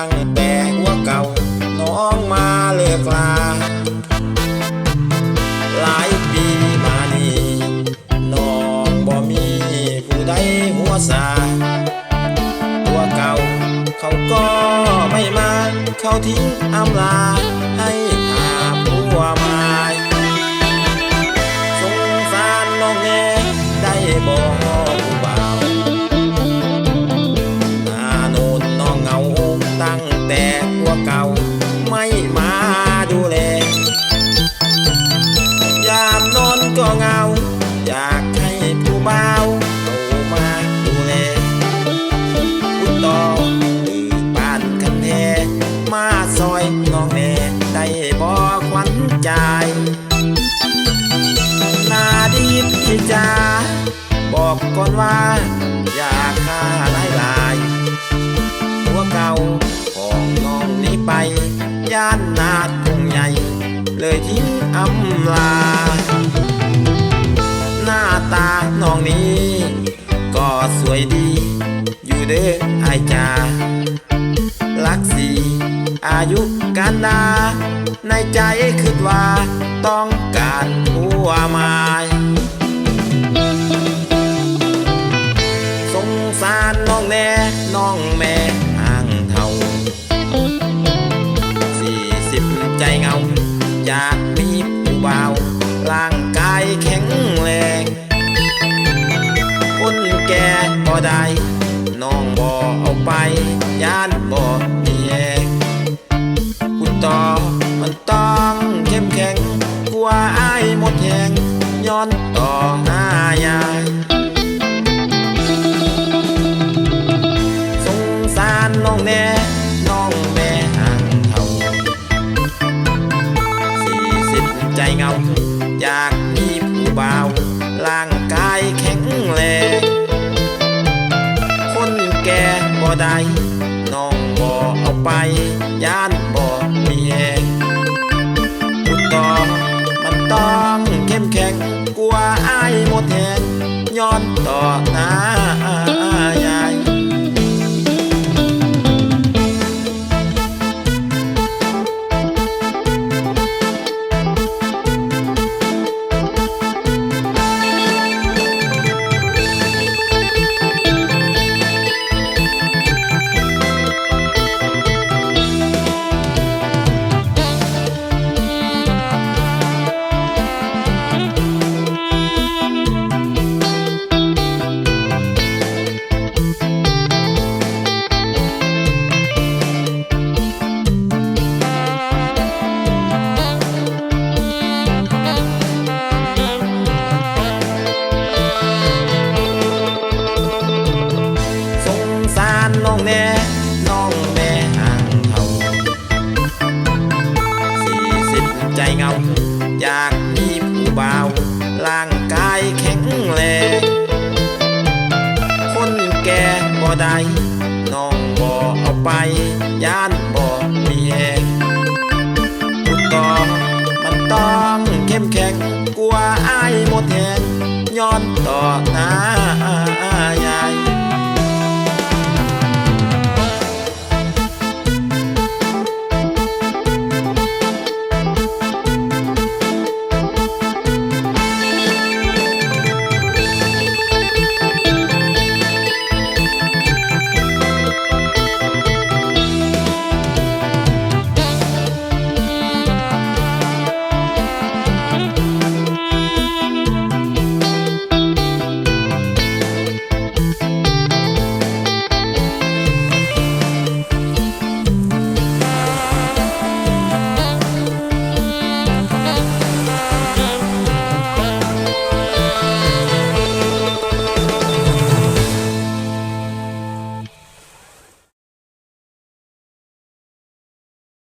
ั้งแต่หัวเก่า น้องมาเลิกลา หลายปีมานี้น้องบ่มีผู้ใดหัวสา ตัวเก่า เขาก็ไม่มา เขาทิ้งอำลาให บ่าวเข้ามาดูแลพุดต่อหรือบ้านกันแท้มาซอยน้องแน่ได้บอกขวัญใจนาดีพี่จ้าบอกก่อนว่าอยากฆ่าหลายลายๆหัวเก่าของน้องนี้ไป ย่านนาดคงใหญ่ เลยทิ้งอำลา องนี้ ก็สวยดี อยู่เด้อไอายจาลักสีอายุกันดา ในใจคิดว่า ต้องการผัวหม่สงสารน้องแน่น้องแม่ ต่อ มันต้องเข้มแข็งกลัวอายหมดแหงย้อนต่อหน้ายายสงสารน้องแน่น้องแม่ห่างเท่าสี่สิบใจเงาอยากมีผู้บ่าวร่างกายแข็งแรงคนแก่บ่ได้น้องบ่เอาไปย่านายหมดแหงย้อนต่อหน้า ไปย่านบอกมีแหงขุดต่มันต้องเข้มแข็งกลัวอายหมดแหงย้อนต่อหน้าใหญ่